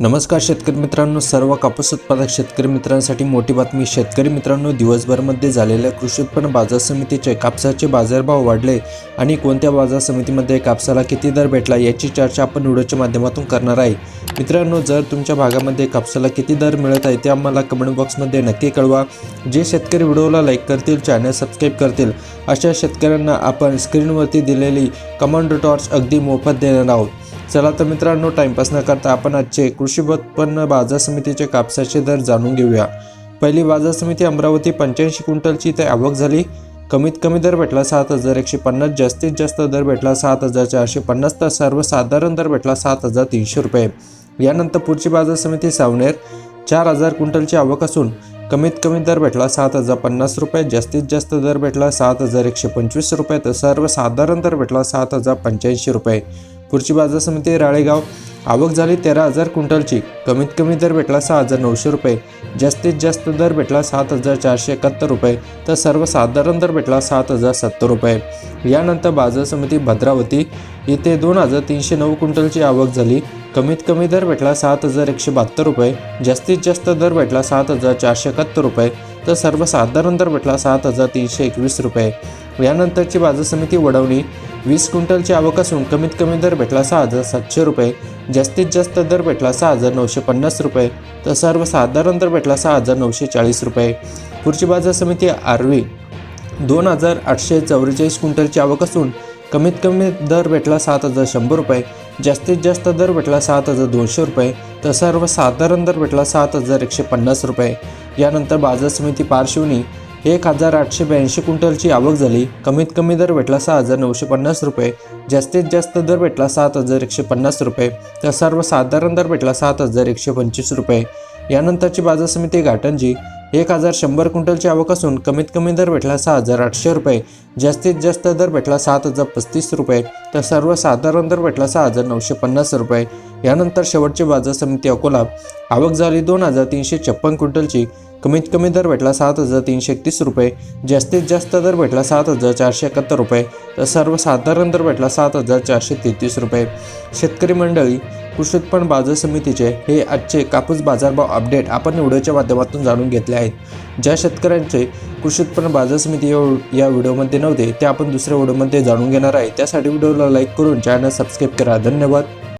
नमस्कार शेतकरी मित्रांनो सर्व कापूस उत्पादक शेतकरी मित्रांसाठी मोठी बातमी. शेतकरी मित्रांनो दिवसभरमध्ये झालेल्या कृषी उत्पन्न बाजार समितीचे कापसाचे बाजारभाव वाढले आणि कोणत्या बाजार समितीमध्ये कापसाला किती दर भेटला याची चर्चा आपण व्हिडिओच्या माध्यमातून करणार आहे. मित्रांनो जर तुमच्या भागामध्ये कापसाला किती दर मिळत आहे ते आम्हाला कमेंट बॉक्समध्ये नक्की कळवा. जे शेतकरी व्हिडिओला लाईक करतील चॅनल सबस्क्राईब करतील अशा शेतकऱ्यांना आपण स्क्रीनवरती दिलेली कमांडो टॉर्च अगदी मोफत देणार आहोत. चला तर मित्रांनो टाइमपास न करता आपण आजचे कृषी उत्पन्न बाजार समितीचे कापसाचे दर जाणून घेऊया. पहिली बाजार समिती अमरावती पंच्याऐंशी क्विंटलची ते आवक झाली. कमीत कमी दर भेटला सात हजार एकशे पन्नास जास्तीत जास्त दर भेटला सात हजार चारशे पन्नास तर सर्वसाधारण दर भेटला सात हजार तीनशे रुपये. यानंतर पुढची बाजार समिती सावनेर चार हजार क्विंटलची आवक असून कमीत कमी दर भेटला सात हजार पन्नास रुपये जास्तीत जास्त दर भेटला सात हजार एकशे पंचवीस रुपये तर सर्वसाधारण दर भेटला सात हजार पंच्याऐंशी रुपये. पुढची बाजार समिती राळेगाव. आवक झाली तेरा हजार क्विंटलची. कमीत कमी दर भेटला सहा हजार नऊशे रुपये. जास्तीत जास्त दर भेटला सात हजार चारशे एकाहत्तर रुपये. तर सर्वसाधारण दर भेटला सात हजार सत्तर रुपये. यानंतर बाजार समिती भद्रावती. येथे दोन हजार तीनशे नऊ क्विंटलची आवक झाली. कमीत कमी दर भेटला सात हजार एकशे बहात्तर रुपये. जास्तीत जास्त दर भेटला सात हजार चारशे एकाहत्तर रुपये. तर सर्वसाधारण दर भेटला सात हजार तीनशे एकवीस रुपये. यानंतरची बाजार समिती वडवणी वीस क्विंटलची आवक असून कमीत कमी दर भेटला सहा हजार सातशे रुपये जास्तीत जास्त दर भेटला सहा हजार नऊशे पन्नास रुपये तर सर्वसाधारण दर भेटला सहा हजार नऊशे चाळीस रुपये. पुढची बाजार समिती आरवी दोन हजार आठशे चौवेचाळीस क्विंटलची आवक असून कमीत कमी दर भेटला सात हजार शंभर रुपये जास्तीत जास्त दर भेटला सात हजार दोनशे रुपये तर सर्वसाधारण दर भेटला सात हजार एकशे पन्नास रुपये. यानंतर बाजार समिती पारशिवनी एक हजार आठशे ब्याऐंशी क्विंटलची आवक झाली. कमीत कमी दर भेटला सहा हजार नऊशे पन्नास रुपये. जास्तीत जास्त दर भेटला सात हजार एकशे पन्नास रुपये. तर सर्वसाधारण दर भेटला सात हजार एकशे पंचवीस रुपये. यानंतरची बाजार समिती घाटंजी. एक हजार शंभर क्विंटलची आवक असून कमीत कमी दर भेटला सहा हजार आठशे रुपये. जास्तीत जास्त दर भेटला सात हजार पस्तीस रुपये. तर सर्वसाधारण दर भेटला सहा हजार नऊशे पन्नास रुपये. यानंतर शेवटची बाजार समिती अकोला. आवक झाली दोन हजार तीनशे छप्पन क्विंटलची. कमीत कमी दर भेटला सात हजार तीनशे एकतीस रुपये. जास्तीत जास्त दर भेटला सात हजार चारशे एकाहत्तर रुपये. तर सर्वसाधारण दर भेटला सात हजार चारशे तेहतीस रुपये. शेतकरी मंडळी कृषी उत्पन्न बाजार समितीचे हे आजचे कापूस बाजारभाव अपडेट आपण व्हिडिओच्या माध्यमातून जाणून घेतले आहेत. ज्या शेतकऱ्यांचे कृषी उत्पन्न बाजार समिती या- या व्हिडिओमध्ये नव्हते ते आपण दुसऱ्या व्हिडिओमध्ये जाणून घेणार आहे. त्यासाठी व्हिडिओला लाईक करून चॅनल सबस्क्राईब करा. धन्यवाद.